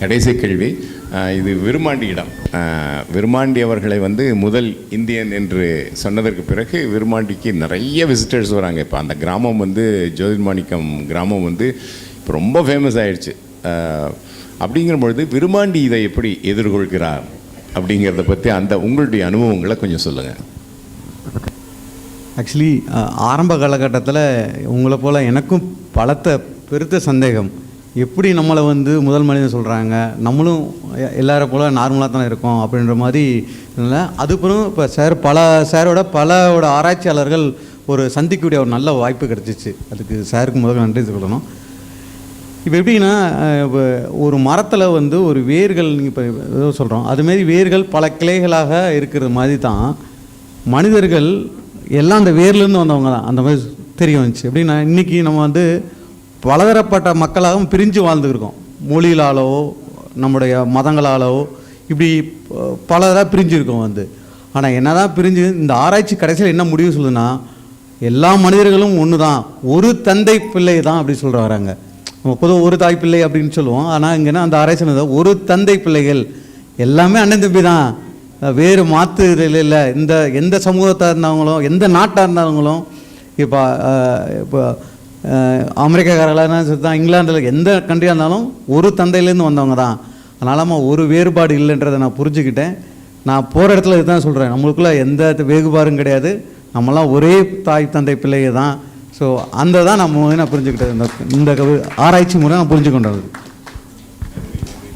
கடைசி கேள்வி. இது விருமாண்டியிடம் இடம். விருமாண்டி அவர்களை வந்து முதல் இந்தியன் என்று சொன்னதற்கு பிறகு விருமாண்டிக்கு நிறைய விசிட்டர்ஸ் வராங்க. இப்போ அந்த கிராமம் வந்து ஜோதிர்மாணிக்கம் கிராமம் வந்து இப்போ ரொம்ப ஃபேமஸ் ஆயிடுச்சு. அப்படிங்கிற பொழுது விருமாண்டி இதை எப்படி எதிர்கொள்கிறார் அப்படிங்கிறத பற்றி அந்த உங்களுடைய அனுபவங்களை கொஞ்சம் சொல்லுங்கள் ஆக்சுவலி ஆரம்ப காலகட்டத்தில் உங்களை போல் எனக்கும் பலத்த பெருத்த சந்தேகம். எப்படி நம்மளை வந்து முதல் மனிதன் சொல்கிறாங்க நம்மளும் எ- எல்லாரை போல் நார்மலாக தானே இருக்கோம் அப்படின்ற மாதிரி இல்லை. அதுக்கப்புறம் இப்போ சார் பல சாரோட பலவோட ஆராய்ச்சியாளர்கள் ஒரு சந்திக்கக்கூடிய ஒரு நல்ல வாய்ப்பு கிடச்சிச்சு. அதுக்கு சாருக்கு முதல்ல நன்றி சொல்லணும். இப்போ எப்படின்னா இப்போ ஒரு மரத்தில் வந்து ஒரு வேர்கள் நீங்கள் இப்போ ஏதோ சொல்கிறோம் அதுமாரி வேர்கள் பல கிளைகளாக இருக்கிற மாதிரி தான் மனிதர்கள் எல்லாம் அந்த வேர்லேருந்து வந்தவங்க தான். அந்த மாதிரி தெரிய வந்துச்சு. எப்படின்னா இன்றைக்கி நம்ம வந்து பலதரப்பட்ட மக்களாகவும் பிரிஞ்சு வாழ்ந்துருக்கோம் மொழியிலாலோ நம்முடைய மதங்களாலோ இப்படி ப- பிரிஞ்சுருக்கோம் வந்து. ஆனால் என்னதான் பிரிஞ்சு இந்த ஆராய்ச்சி கடைசியில் என்ன முடிவு சொல்லுதுன்னா எல்லா மனிதர்களும் ஒன்று தான் ஒரு தந்தை பிள்ளை தான் அப்படி சொல்கிற வராங்க. நம்ம பொதுவாக ஒரு தாய் பிள்ளை அப்படின்னு சொல்லுவோம். ஆனால் இங்கன்னா அந்த ஆராய்ச்சி ஒரு தந்தை பிள்ளைகள். எல்லாமே அண்ணன் தம்பி தான். வேறு மாற்று இல்லை. இந்த எந்த சமூகத்தாக இருந்தவங்களும் எந்த நாட்டாக இருந்தவங்களும் இப்போ இப்போ அமெரிக்காக்காரர்களாக சரி தான் இங்கிலாந்தில் எந்த கண்ட்ரியாக இருந்தாலும் ஒரு தந்தையிலேருந்து வந்தவங்க தான். அதனால ஒரு வேறுபாடு இல்லைன்றதை நான் புரிஞ்சுக்கிட்டேன். நான் போகிற இடத்துல இதுதான் சொல்கிறேன் நம்மளுக்குள்ளே எந்த வேறுபாடும் கிடையாது. நம்மலாம் ஒரே தாய் தந்தை பிள்ளைங்க தான். ஸோ அந்த தான் நம்ம நான் புரிஞ்சுக்கிட்டது இந்த இந்த ஆராய்ச்சி முறை நான் புரிஞ்சுக்கொண்டது.